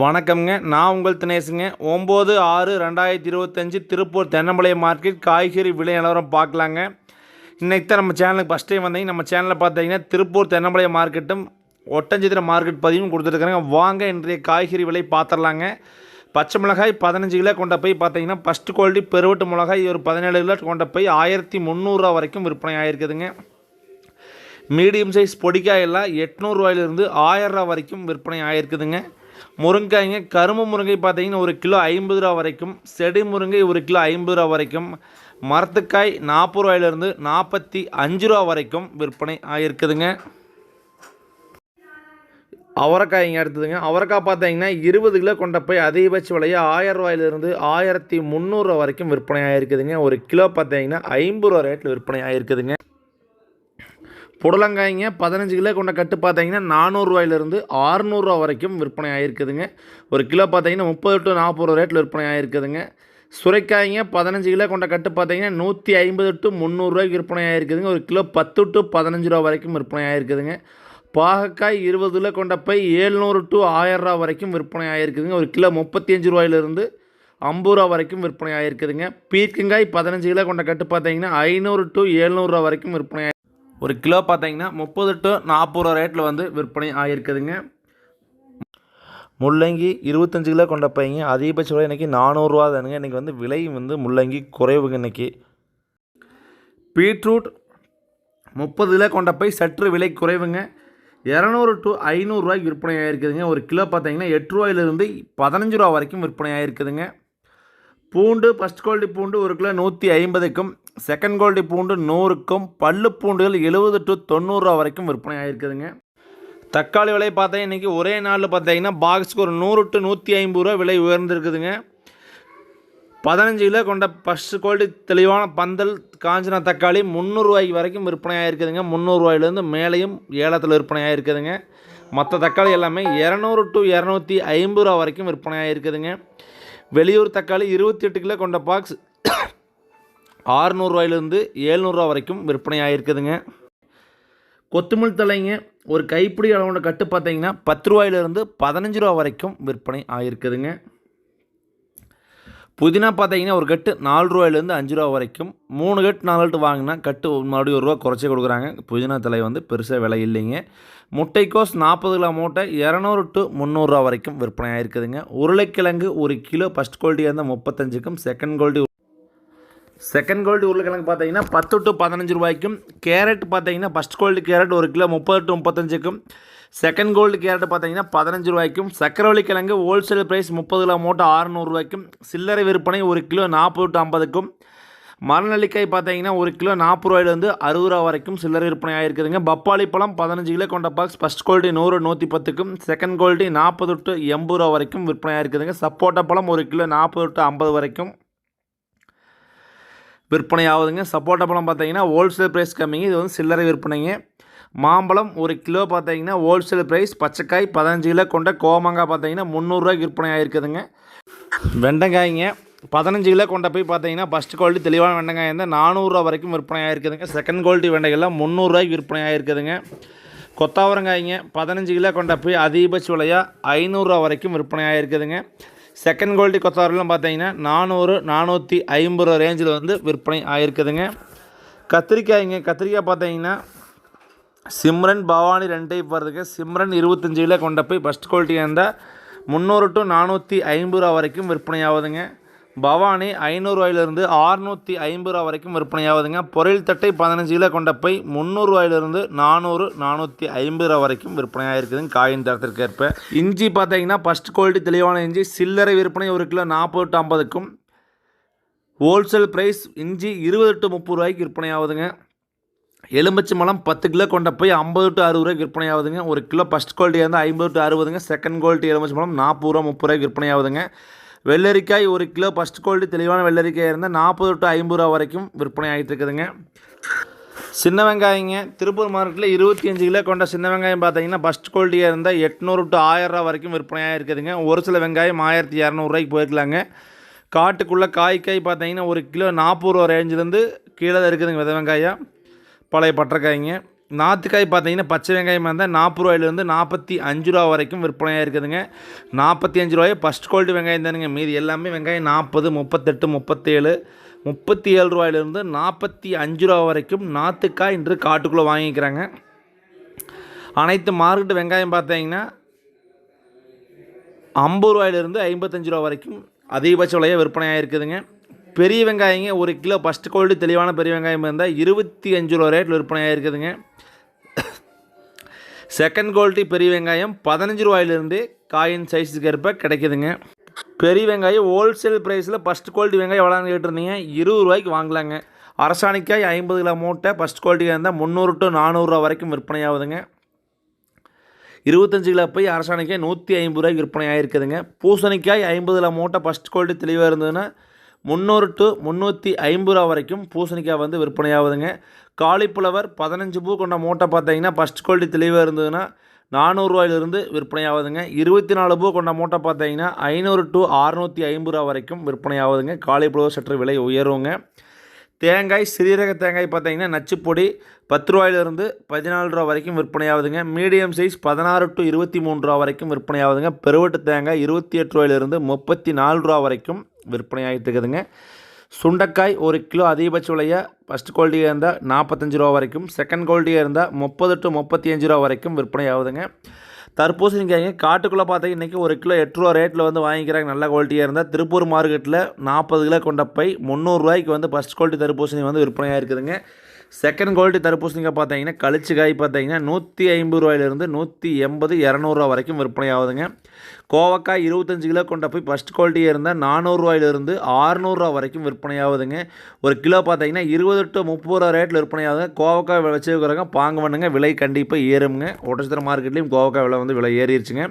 வணக்கம்ங்க. நான் உங்கள் தினேஷுங்க ஒம்பது ஆறு ரெண்டாயிரத்தி இருபத்தஞ்சி திருப்பூர் தென்னம்பாளையம் மார்க்கெட் காய்கறி விலை நிலவரம் பார்க்கலாங்க. இன்றைக்கி தான் நம்ம சேனலுக்கு ஃபஸ்ட் டைம் வந்தீங்க. நம்ம சேனலில் பார்த்தீங்கன்னா திருப்பூர் தென்னம்பாளையம் மார்க்கெட்டும் ஒட்டஞ்சித்திர மார்க்கெட் பதிவும் கொடுத்துருக்குறாங்க. வாங்க இன்றைய காய்கறி விலை பார்த்துடலாங்க. பச்சை மிளகாய் பதினஞ்சு கிலோ கொண்ட போய் பார்த்தீங்கன்னா ஃபஸ்ட்டு குவாலிட்டி பெருவட்டு மிளகாய் ஒரு பதினேழு கிலோ கொண்ட போய் ஆயிரத்தி முந்நூறுரூவா வரைக்கும் விற்பனை ஆகிருக்குதுங்க மீடியம் சைஸ் பொடிக்காயெல்லாம் எட்நூறுவாயிலிருந்து ஆயிரரூவா வரைக்கும் விற்பனை ஆகிருக்குதுங்க முருங்காய்ங்க கரும்பு முருங்கை பார்த்தீங்கன்னா ஒரு கிலோ ஐம்பது ரூபா வரைக்கும் செடி முருங்கை ஒரு கிலோ ஐம்பது ரூபா வரைக்கும் மரத்துக்காய் நாற்பது ரூபாயிலிருந்து நாற்பத்தி அஞ்சு ரூபா வரைக்கும் விற்பனை ஆகிருக்குதுங்க அவரைக்காய்ங்க அடுத்ததுங்க அவரைக்காய் பார்த்தீங்கன்னா இருபது கிலோ கொண்ட போய் அதிகபட்ச விலையை ஆயிரம் ரூபாயிலிருந்து ஆயிரத்தி முந்நூறுரூவா வரைக்கும் விற்பனை ஆகிருக்குதுங்க ஒரு கிலோ பார்த்தீங்கன்னா ஐம்பது ரூபா ரேட்டில் விற்பனை ஆகிருக்குதுங்க புடலங்காய்ங்க பதினஞ்சு கிலோ கொண்ட கட்டு பார்த்தீங்கன்னா நானூறுரூவாயிலிருந்து ஆறுநூறுவா வரைக்கும் விற்பனை ஆகிருக்குதுங்க ஒரு கிலோ பார்த்தீங்கன்னா முப்பது டு நாற்பது ரூபா ரேட்டில் விற்பனை ஆகிருக்குதுங்க சுரைக்காய்ங்க பதினஞ்சு கிலோ கொண்ட கட்டு பார்த்தீங்கன்னா நூற்றி ஐம்பது டு முந்நூறுரூவாய்க்கு விற்பனை ஆகிருக்குதுங்க ஒரு கிலோ பத்து டு பதினஞ்சு ரூபா வரைக்கும் விற்பனை ஆகிருக்குதுங்க பாகக்காய் இருபது கிலோ கொண்ட பை ஏழ்நூறு டு ஆயிரரூவா வரைக்கும் விற்பனை ஆகிருக்குதுங்க ஒரு கிலோ முப்பத்தி அஞ்சு ரூபாயிலிருந்து ஐம்பது ரூபா வரைக்கும் விற்பனை ஆகிருக்குதுங்க பீர்க்கங்காய் பதினஞ்சு கிலோ கொண்ட கட்டு பார்த்தீங்கன்னா ஐநூறு டு ஏழ்நூறுரூவா வரைக்கும் விற்பனை ஆகி- ஒரு கிலோ பார்த்தீங்கன்னா முப்பது டு நாற்பது ரூபா ரேட்டில் வந்து விற்பனை ஆகிருக்குதுங்க முள்ளங்கி இருபத்தஞ்சு கிலோ கொண்ட பையங்க அதிகபட்ச விலை இன்றைக்கி நானூறுரூவா தானுங்க. இன்றைக்கி வந்து விலை வந்து முள்ளங்கி குறைவுங்க இன்றைக்கி பீட்ரூட் முப்பது கிலோ கொண்ட பை சற்று விலை குறைவுங்க. இரநூறு டு ஐநூறுரூவாய்க்கு விற்பனை ஆகிருக்குதுங்க ஒரு கிலோ பார்த்தீங்கன்னா எட்டு ரூபாயிலிருந்து பதினஞ்சு ரூபா வரைக்கும் விற்பனை ஆகிருக்குதுங்க பூண்டு ஃபஸ்ட் குவாலிட்டி பூண்டு ஒரு கிலோ நூற்றி ஐம்பதுக்கும் செகண்ட் குவாலிட்டி பூண்டு நூறுக்கும் பல்லு பூண்டுகள் எழுபது டு தொண்ணூறுரூவா வரைக்கும் விற்பனை ஆகிருக்குதுங்க தக்காளி விலை பார்த்தா இன்றைக்கி ஒரே நாளில் பார்த்தீங்கன்னா பாக்ஸ்க்கு ஒரு நூறு டு நூற்றி ஐம்பது ரூபா விலை உயர்ந்திருக்குதுங்க. பதினஞ்சு கிலோ கொண்ட ஃபஸ்ட் குவாலிட்டி தெளிவான பந்தல் காஞ்சனா தக்காளி முந்நூறுரூவாய்க்கு வரைக்கும் விற்பனை ஆகிருக்குதுங்க முந்நூறுரூவாயிலேருந்து மேலேயும் ஏலத்தில் விற்பனை ஆகிருக்குதுங்க மற்ற தக்காளி எல்லாமே இரநூறு டு இரநூத்தி ஐம்பது ரூபா வரைக்கும் விற்பனை ஆகிருக்குதுங்க வெளியூர் தக்காளி இருபத்தி எட்டு கிலோ கொண்ட பாக்ஸ் ஆறுநூறுவாயிலேருந்து ஏழ்நூறுரூவா வரைக்கும் விற்பனை ஆகிருக்குதுங்க கொத்தமல்லி தலைங்க ஒரு கைப்பிடி அளவோட கட்டு பார்த்தீங்கன்னா பத்து ரூபாயிலிருந்து பதினஞ்சு ரூபா வரைக்கும் விற்பனை ஆகிருக்குதுங்க புதினா பார்த்தீங்கன்னா ஒரு கட்டு நாலு ரூபாயிலேருந்து அஞ்சு ரூபா வரைக்கும் மூணு கட்டு நாலு கட்டு வாங்கினா கட்டு மறுபடியும் ஒரு ரூபா குறைச்சி கொடுக்குறாங்க. புதினா தலை வந்து பெருசாக விலை இல்லைங்க. முட்டைக்கோஸ் நாற்பது கிலோ மூட்டை இரநூறு டு முந்நூறுரூவா வரைக்கும் விற்பனை ஆகிருக்குதுங்க உருளைக்கிழங்கு ஒரு கிலோ ஃபஸ்ட் குவாலிட்டியாக இருந்தால் முப்பத்தஞ்சுக்கும் செகண்ட் குவாலிட்டி செகண்ட் குவாலிட்டி உருளைக்கிழங்கு பார்த்தீங்கன்னா பத்து டு பதினஞ்சு ரூபாய்க்கும் கேரட் பார்த்தீங்கன்னா ஃபஸ்ட் குவாலிட்டி கேரட் ஒரு கிலோ முப்பது டு முப்பத்தஞ்சுக்கும். செகண்ட் கோல்டு கேரட் பார்த்தீங்கன்னா பதினஞ்சு ரூபாய்க்கும். சக்கரவள்ளி கிழங்கு ஹோல்சேல் ப்ரைஸ் முப்பது கிலோ மூட்டை ஆறுநூறுவாய்க்கும் சில்லறை விற்பனை ஒரு கிலோ நாற்பது டு ஐம்பதுக்கும். மரநெல்லிக்காய் பார்த்தீங்கன்னா ஒரு கிலோ நாற்பது ரூபாயிலேருந்து அறுபது ரூபா வரைக்கும் சில்லறை விற்பனை ஆகிருக்குதுங்க பப்பாளி பழம் பதினஞ்சு கிலோ கொண்ட பாக்ஸ் ஃபஸ்ட் குவாலிட்டி நூறு நூற்றி பத்துக்கும் செகண்ட் குவாலிட்டி நாற்பது டு எண்பது ரூபா வரைக்கும் விற்பனை ஆகிருக்குதுங்க சப்போட்டா பழம் ஒரு கிலோ நாற்பது டு ஐம்பது வரைக்கும். விற்பனை ஆகுதுங்க சப்போட்டா பழம் பார்த்தீங்கன்னா ஹோல்சேல் ப்ரைஸ் கம்மிங்க இது வந்து சில்லறை விற்பனைங்க. மாம்பழம் ஒரு கிலோ பார்த்தீங்கன்னா ஹோல்சேல் ப்ரைஸ் பச்சைக்காய் பதினஞ்சு கிலோ கொண்ட கோமாங்காய் பார்த்தீங்கன்னா முந்நூறுரூவாய்க்கு விற்பனை ஆகிருக்குதுங்க வெண்டைக்காய்ங்க பதினஞ்சு கிலோ கொண்ட போய் பார்த்தீங்கன்னா ஃபஸ்ட் குவாலிட்டி தெளிவான வெண்டைக்காய் இருந்தால் நானூறுரூவா வரைக்கும் விற்பனை ஆகிருக்குதுங்க செகண்ட் குவாலிட்டி வெண்டைகள்லாம் முந்நூறுரூவாய்க்கு விற்பனை ஆகிருக்குதுங்க கொத்தாவரங்காய்ங்க பதினஞ்சு கிலோ கொண்ட போய் அதிகபட்ச விலையாக ஐநூறுரூவா வரைக்கும் விற்பனை ஆகிருக்குதுங்க செகண்ட் குவாலிட்டி கொத்தவரெல்லாம் பார்த்தீங்கன்னா நானூறு நானூற்றி ஐம்பது ரூபா ரேஞ்சில் வந்து விற்பனை ஆகிருக்குதுங்க கத்திரிக்காய்ங்க கத்திரிக்காய் பார்த்தீங்கன்னா சிம்ரன் பவானி ரெண்டு டைப் வருதுங்க. சிம்ரன் இருபத்தஞ்சு கிலோ கொண்ட போய் ஃபஸ்ட் குவாலிட்டியாக இருந்தால் முந்நூறு டு நானூற்றி ஐம்பது ரூபா வரைக்கும் விற்பனை ஆகுதுங்க. பவானி ஐநூறுரூவாயிலிருந்து ஆறுநூற்றி ஐம்பது ரூபா வரைக்கும் விற்பனை ஆகுதுங்க பொரியல் தட்டை பதினஞ்சு கிலோ கொண்ட போய் முந்நூறுரூவாயிலிருந்து நானூறு நானூற்றி ஐம்பது ரூபா வரைக்கும் விற்பனையாக இருக்குதுங்க காயின் தரத்திற்கு ஏற்ப இஞ்சி பார்த்தீங்கன்னா ஃபஸ்ட் குவாலிட்டி தெளிவான இஞ்சி சில்லறை விற்பனை ஒரு கிலோ நாற்பது டு ஐம்பதுக்கும். ஹோல்சேல் ப்ரைஸ் இஞ்சி இருபது டு முப்பது ரூபாய்க்கு விற்பனையாகுதுங்க. எலுமிச்சி எலுமிச்சை மலம் பத்து கிலோ கொண்ட போய் ஐம்பது டு அறுபது ரூபாய்க்கு விற்பனை ஆகுதுங்க ஒரு கிலோ ஃபஸ்ட் குவாலிட்டி இருந்தால் ஐம்பது டு அறுபதுங்க. செகண்ட் குவாலிட்டி எலுமிச்சை மலம் நாற்பது ரூபா முப்பது ரூபாய்க்கு விற்பனை ஆகுதுங்க வெள்ளரிக்காய் ஒரு கிலோ ஃபஸ்ட் குவாலிட்டி தெளிவான வெள்ளரிக்காய் இருந்தால் நாற்பது டு ஐம்பது ரூபா வரைக்கும் விற்பனை ஆகிட்டு இருக்குதுங்க. சின்ன வெங்காயங்க திருப்பூர் மார்க்கெட்டில் இருபத்தி அஞ்சு கிலோ கொண்ட சின்ன வெங்காயம் பார்த்தீங்கன்னா ஃபஸ்ட் குவாலிட்டியாக இருந்தால் எட்நூறு டு ஆயிரரூவா ரூபா வரைக்கும் விற்பனையாக இருக்குதுங்க. ஒரு சில வெங்காயம் ஆயிரத்தி இரநூறுவாய்க்கு போயிருக்கலாங்க. காட்டுக்குள்ளே காய்க்காய் பார்த்தீங்கன்னா ஒரு கிலோ நாற்பது ரூபா ரேஞ்சிலேருந்து கீழே தான் இருக்குதுங்க வித வெங்காயம். பழைய பட்டரைக்காய்ங்க நாற்றுக்காய் பார்த்தீங்கன்னா பச்சை வெங்காயம் இருந்தால் நாற்பது ரூபாயிலேருந்து நாற்பத்தி அஞ்சு ரூபா வரைக்கும் விற்பனையாக இருக்குதுங்க. நாற்பத்தி அஞ்சு ரூபாய் ஃபஸ்ட் குவாலிட்டி வெங்காயம் தானுங்க. மீதி எல்லாமே வெங்காயம் நாற்பது முப்பத்தெட்டு முப்பத்தேழு முப்பத்தி ஏழு ரூபாயிலேருந்து நாற்பத்தி அஞ்சு ரூபா வரைக்கும் நாற்றுக்காய் இன்று காட்டுக்குள்ளே வாங்கிக்கிறாங்க. அனைத்து மார்க்கெட்டு வெங்காயம் பார்த்தீங்கன்னா ஐம்பது ரூபாயிலிருந்து ஐம்பத்தஞ்சு ரூபா வரைக்கும் அதிகபட்ச விலையாக விற்பனையாக இருக்குதுங்க. பெரிய வெங்காயங்க ஒரு கிலோ ஃபஸ்ட்டு குவாலிட்டி தெளிவான பெரிய வெங்காயம் இருந்தால் இருபத்தி அஞ்சு ரூபா ரேட்டில் விற்பனையாக இருக்குதுங்க செகண்ட் குவாலிட்டி பெரிய வெங்காயம் பதினஞ்சு ரூபாயிலிருந்து காயின் சைஸுக்கு ஏற்ப கிடைக்குதுங்க. பெரிய வெங்காயம் ஹோல்சேல் ப்ரைஸில் ஃபஸ்ட் குவாலிட்டி வெங்காயம் எவ்வளோன்னு கேட்டிருந்தீங்க? இருபது ரூபாய்க்கு வாங்கலாங்க. அரசாணிக்காய் ஐம்பது கிலோ மூட்டை ஃபஸ்ட் குவாலிட்டியாக இருந்தால் முந்நூறு டு நானூறுரூவா வரைக்கும் விற்பனையாகுதுங்க இருபத்தஞ்சு கிலோ போய் அரசாணிக்காய் நூற்றி ஐம்பது ரூபாய்க்கு விற்பனை ஆகிருக்குதுங்க பூசணிக்காய் ஐம்பது கிலோ மூட்டை ஃபஸ்ட் குவாலிட்டி தெளிவாக இருந்ததுன்னா முந்நூறு டு முந்நூற்றி ஐம்பது ரூபா வரைக்கும் பூசணிக்காய் வந்து விற்பனையாகுதுங்க. காலிஃப்ளவர் பதினஞ்சு பூ கொண்ட மூட்டை பார்த்தீங்கன்னா ஃபஸ்ட் குவாலிட்டி தெளிவாக இருந்ததுன்னா நானூறுரூவாயிலிருந்து விற்பனை ஆகுதுங்க இருபத்தி நாலு பூ கொண்ட மூட்டை பார்த்தீங்கன்னா ஐநூறு டு அறுநூற்றி ஐம்பது ரூபா வரைக்கும் விற்பனை ஆகுதுங்க காலிஃப்ளவர் சற்று விலை உயருங்க. தேங்காய் சிறீரக தேங்காய் பார்த்தீங்கன்னா நச்சுப்பொடி பத்து ரூபாயிலிருந்து பதினாலு ரூபா வரைக்கும் விற்பனையாகுதுங்க. மீடியம் சைஸ் பதினாறு டு இருபத்தி மூணு ரூபா வரைக்கும் விற்பனை ஆகுதுங்க பெருவட்டு தேங்காய் இருபத்தி எட்டு ரூபாயிலிருந்து முப்பத்தி நாலு ரூபா வரைக்கும் விற்பனை ஆகிட்டு இருக்குதுங்க சுண்டக்காய் ஒரு கிலோ அதிகபட்ச விலையாக ஃபஸ்ட் குவாலிட்டியாக இருந்தால் நாற்பத்தஞ்சு ரூபா வரைக்கும் செகண்ட் குவாலிட்டியாக இருந்தால் முப்பது டு முப்பத்தி அஞ்சு ரூபா வரைக்கும் விற்பனை ஆகுதுங்க தர்பூசணிக்காய்ங்க. காட்டுக்குள்ளே பார்த்தீங்க இன்றைக்கி ஒரு கிலோ எட்டு ரூபா ரேட்டில் வந்து வாங்கிக்கிறாங்க. நல்ல குவாலிட்டியாக இருந்தால் திருப்பூர் மார்க்கெட்டில் நாற்பது கிலோ கொண்ட பை முந்நூறுரூவாய்க்கு வந்து ஃபஸ்ட் குவாலிட்டி தர்பூசணி வந்து விற்பனையாக இருக்குதுங்க செகண்ட் குவாலிட்டி தர்பூசணிக்காய் பார்த்தீங்கன்னா கழிச்சு காய் பார்த்தீங்கன்னா நூற்றி ஐம்பது ரூபாயிலிருந்து நூற்றி எண்பது இரநூறுவா வரைக்கும் விற்பனை ஆகுதுங்க கோவக்காய் இருபத்தஞ்சு கிலோ கொண்ட போய் ஃபஸ்ட் குவாலிட்டியாக இருந்தால் நானூறுரூவாயிலிருந்து ஆறுநூறுவா வரைக்கும் விற்பனை ஆகுதுங்க ஒரு கிலோ பார்த்தீங்கன்னா இருபது டு முப்பது ரூபா ரேட்டில் விற்பனை ஆகுதுங்க கோவக்காய் வச்சுருக்கிறவங்க பாங்க பண்ணுங்க விலை கண்டிப்பாக ஏறுங்க ஒட்டச்சித்திர மார்க்கெட்லேயும் கோவக்காய் விலை வந்து விலை ஏறிடுச்சுங்க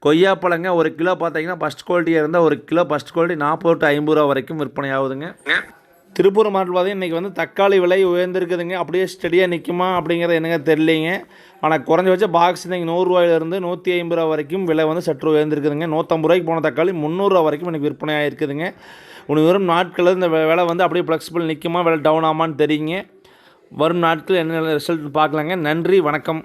கொய்யாப்பழங்க ஒரு கிலோ பார்த்தீங்கன்னா ஃபஸ்ட் குவாலிட்டியாக இருந்தால் ஒரு கிலோ ஃபஸ்ட் குவாலிட்டி நாற்பது டு ஐம்பது ரூபா வரைக்கும் விற்பனை ஆகுதுங்க திருப்பூர் மாவட்டத்தில் பார்த்தீங்கன்னா இன்றைக்கி வந்து தக்காளி விலை உயர்ந்திருக்குதுங்க. அப்படியே ஸ்டடியாக நிற்குமா அப்படிங்கிறது என்னங்க தெரியலைங்க. ஆனால் குறைஞ்சபட்ச பாக்ஸ் இன்றைக்கி நூறுரூவாயிலிருந்து நூற்றி ஐம்பது ரூபா வரைக்கும் விலை வந்து சற்று உயர்ந்திருக்குதுங்க. நூற்றம்பது ரூபாய்க்கு போன தக்காளி முந்நூறுரூவா வரைக்கும் எனக்கு விற்பனை ஆகிருக்குதுங்க உனக்கு வரும் நாட்களில் இந்த விலை வந்து அப்படியே ஃப்ளெக்சிபிள் நிற்குமா விலை டவுன் ஆமான்னு தெரியுங்க. வரும் நாட்கள் என்ன ரிசல்ட் பார்க்கலாங்க. நன்றி வணக்கம்.